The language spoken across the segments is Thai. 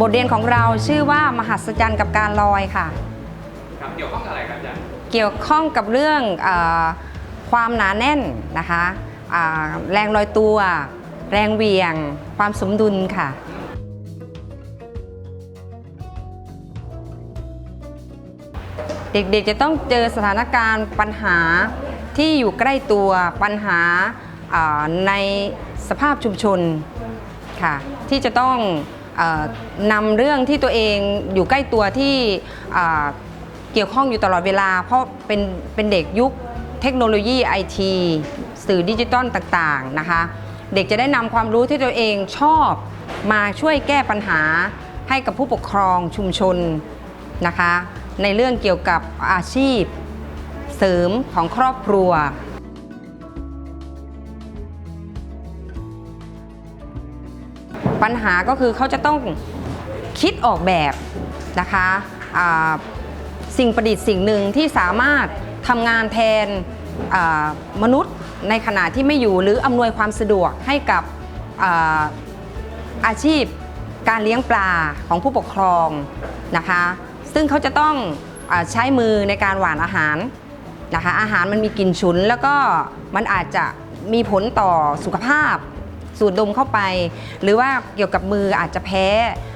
บทเรียนของเราชื่อว่ามหัศจรรย์กับการลอยค่ะ ครับเกี่ยวข้องกับอะไรครับอาจารย์เกี่ยวข้องกับเรื่องเออความหนาแน่นนะคะอ่าแรงลอยตัว แรงเหวี่ยง ความสมดุลค่ะ เด็กๆจะต้องเจอสถานการณ์ปัญหาที่อยู่ใกล้ตัวปัญหาอ่าในสภาพชุมชนค่ะ ที่จะต้องเออ นำเรื่องที่ตัวเองอยู่ใกล้ตัวที่เกี่ยวข้องอยู่ตลอดเวลา เพราะเป็นเป็นเด็กยุคเทคโนโลยีไอทีสื่อดิจิตอลต่างๆนะคะเด็กจะได้นำความรู้ที่ตัวเองชอบมาช่วยแก้ปัญหาให้กับผู้ปกครองชุมชนนะคะ ในเรื่องเกี่ยวกับอาชีพเสริมของครอบครัว ปัญหาก็คือเขาจะต้องคิดออกแบบนะคะสิ่งประดิษฐ์สิ่งหนึ่งที่สามารถทำงานแทนมนุษย์ในขณะที่ไม่อยู่หรืออำนวยความสะดวกให้กับอาอาชีพการเลี้ยงปลาของผู้ปกครองนะคะ ซึ่งเขาจะต้องอใช้มือในการหว่านอาหารนะคะ อาหารมันมีกลิ่นฉุน แล้วก็มันอาจจะมีผลต่อสุขภาพ สูดดมเข้าไป หรือว่าเกี่ยวกับมืออาจจะแพ้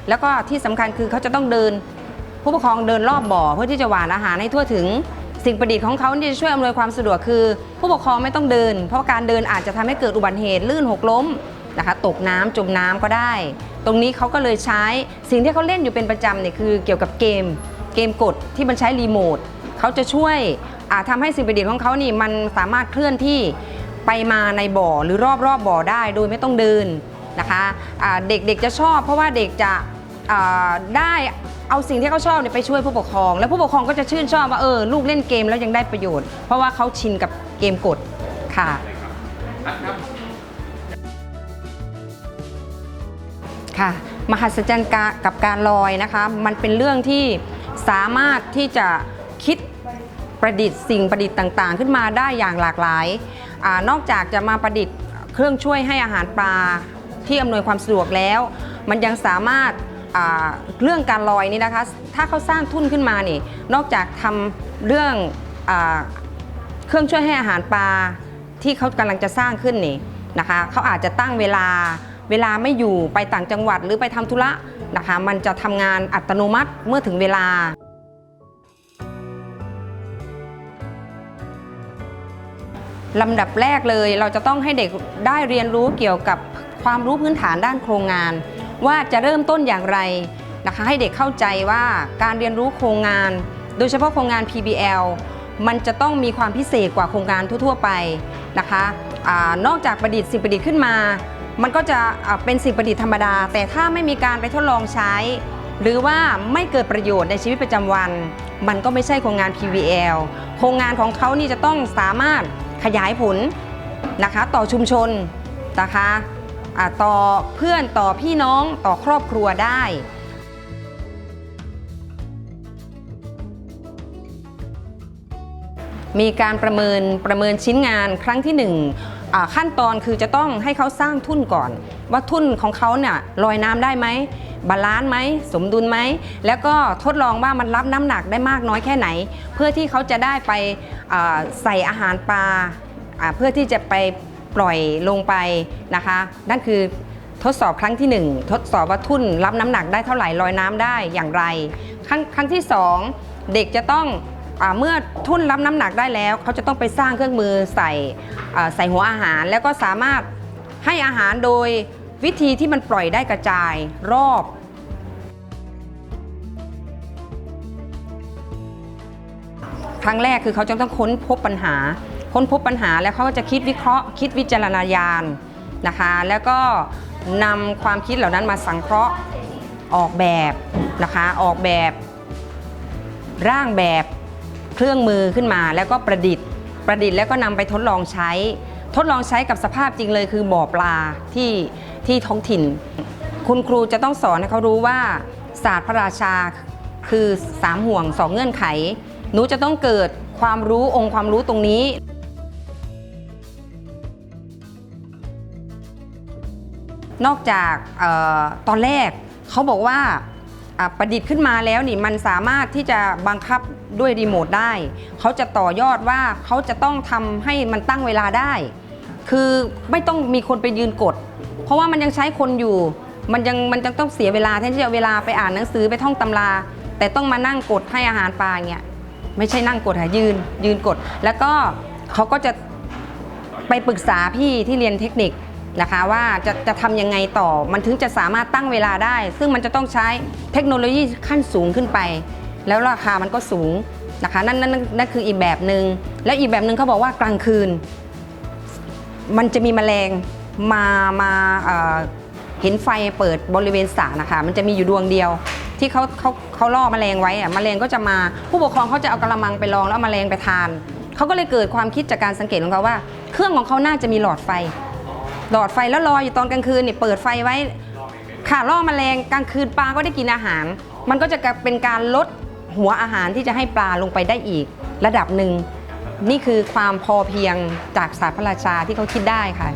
แล้วก็ที่สำคัญคือเขาจะต้องเดิน ผู้ปกครองเดินรอบบ่อเพื่อที่จะหวานอาหารให้ทั่วถึงสิ่งประดิษฐ์ของเขาที่จะช่วยอำนวยความสะดวกคือ ผู้ปกครองไม่ต้องเดิน เพราะการเดินอาจจะทำให้เกิดอุบัติเหตุลื่นหกล้มนะคะตกน้ำจมน้ำก็ได้ ตรงนี้เขาก็เลยใช้สิ่งที่เขาเล่นอยู่เป็นประจำเนี่ยคือเกี่ยวกับเกม เกมกดที่มันใช้รีโมทเขาจะช่วยอ่าทำให้สิ่งประดิษฐ์ของเขานี่มันสามารถเคลื่อนที่ ไปมาในบ่อหรือรอบๆบบ่อได้โดยไม่ต้องเดินนะคะอ่าเด็กๆจะชอบ เพราะว่าเด็กจะได้เอาสิ่งที่เขาชอบเนี่ยไปช่วยผู้ปกครอง แล้วผู้ปกครองก็จะชื่นชอบว่าเออลูกเล่นเกมแล้วยังได้ประโยชน์ เพราะว่าเขาชินกับเกมกดค่ะค่ะมหัศจรรย์กับการลอยนะคะ มันเป็นเรื่องที่สามารถที่จะคิด ประดิษฐ์สิ่งประดิษฐ์ต่างๆ ขึ้นมาได้อย่างหลากหลายอนอกจากจะมาประดิษฐ์เครื่องช่วยให้อาหารปลาที่อำนวยความสะดวกแล้ว มันยังสามารถเรื่องการลอยนี่นะคะ ถ้าเขาสร้างทุ่นขึ้นมานี่ นอกจากทำเรื่องอเครื่องช่วยให้อาหารปลาที่เขากำลังจะสร้างขึ้นนี่นะคะเขาอาจจะตั้งเวลาเวลาไม่อยู่ไปต่างจังหวัดหรือไปทำธุระนะคะ มันจะทำงานอัตโนมัติเมื่อถึงเวลา ลำดับแรกเลยเราจะต้องให้เด็กได้เรียนรู้เกี่ยวกับความรู้พื้นฐานด้านโครงงาน ว่าจะเริ่มต้นอย่างไรนะคะให้เด็กเข้าใจว่าการเรียนรู้โครงงาน โดยเฉพาะโครงงาน PBL มันจะต้องมีความพิเศษกว่าโครงงานทั่ว ๆ ไปนะคะอนอกจากประดิษฐ์สิ่งประดิษฐ์ขึ้นมา มันก็จะเป็นสิ่งประดิษฐ์ธรรมดา แต่ถ้าไม่มีการไปทดลองใช้ หรือว่าไม่เกิดประโยชน์ในชีวิตประจำวัน มันก็ไม่ใช่โครงงาน PVL โครงงานของเขานี่จะต้องสามารถ ขยายผลนะคะต่อชุมชนนะคะอ่าต่อเพื่อนต่อพี่น้องต่อครอบครัวได้มีการประเมินประเมินชิ้นงานครั้งที่หนึ่งอ่าขั้นตอนคือจะต้องให้เขาสร้างทุ่นก่อน ว่าทุ่นของเขาเนี่ยลอยน้ำได้ไหม บาลานซ์ไหมสมดุลไหมแล้วก็ทดลองว่ามันรับน้ำหนักได้มากน้อยแค่ไหน เพื่อที่เขาจะได้ไปใส่อาหารปลาเพื่อที่จะไปปล่อยลงไปนะคะ นั่นคือทดสอบครั้งที่หนึ่งทดสอบว่าทุ่นรับน้ำหนักได้เท่าไหร่ลอยน้ำได้อย่างไร ครั้งครั้งที่สองเด็กจะต้องอเมื่อทุ่นรับน้ำหนักได้แล้ว เขาจะต้องไปสร้างเครื่องมือใส่ใส่หัวอาหาร แล้วก็สามารถให้อาหารโดย วิธีที่มันปล่อยได้กระจายรอบ ครั้งแรกคือเขาจะต้องค้นพบปัญหา ค้นพบปัญหาแล้วเขาก็จะคิดวิเคราะห์ คิดวิจารณญาณนะคะ แล้วก็นำความคิดเหล่านั้นมาสังเคราะห์ออกแบบนะคะออกแบบ ร่างแบบเครื่องมือขึ้นมา แล้วก็ประดิษฐ์ ประดิษฐ์แล้วก็นำไปทดลองใช้ ทดลองใช้กับสภาพจริงเลยคือบ่อปลาที่ที่ท้องถิ่น คุณครูจะต้องสอนให้เขารู้ว่าศาสตร์พระราชาคือสามห่วงสองเงื่อนไข หนูจะต้องเกิดความรู้องค์ความรู้ตรงนี้นอกจากออตอนแรกเขาบอกว่าประดิษฐ์ขึ้นมาแล้วนี่มันสามารถที่จะบังคับ ด้วยรีโมทได้ เขาจะต่อยอดว่าเขาจะต้องทำให้มันตั้งเวลาได้ คือไม่ต้องมีคนไปยืนกด เพราะว่ามันยังใช้คนอยู่ มันยังมันยังต้องเสียเวลาแทนที่จะเอาเวลาไปอ่านหนังสือไปท่องตำรา แต่ต้องมานั่งกดให้อาหารปลาเงี้ยไม่ใช่นั่งกดค่ะยืน ยืนกด แล้วก็เขาก็จะไปปรึกษาพี่ที่เรียนเทคนิคนะคะว่าจะจะทำยังไงต่อมันถึงจะสามารถตั้งเวลาได้ ซึ่งมันจะต้องใช้เทคโนโลยีขั้นสูงขึ้นไป แล้วราคามันก็สูงนะคะนั่นนั่นนั่นคืออีกแบบหนึง่งแล้วอีกแบบหนึ่งเขาบอกว่ากลางคืน มันจะมีแมลงมามาเอ่อเห็นไฟเปิดบริเวณสระนะคะมันจะมีอยู่ดวงเดียว ที่เขาเขาเขาล่อแมลงไว้อะแมลงก็จะมาผู้ปกครองเขาจะเอากระมังไปลองแล้วเอาแมลงไปทานเขาก็เลยเกิดความคิดจากการสังเกตของเขาว่า เครื่องของเขาน่าจะมีหลอดไฟ หลอดไฟแล้วลอยอยู่ตอนกลางคืนเนี่ยเปิดไฟไว้ค่ะล่อแมลงกลางคืนปลาก็ได้กินอาหาร มันก็จะเป็นการลด หัวอาหารที่จะให้ปลาลงไปได้อีก ระดับหนึ่งนี่คือความพอเพียงจากศาสตร์พระราชาที่เขาคิดได้ค่ะ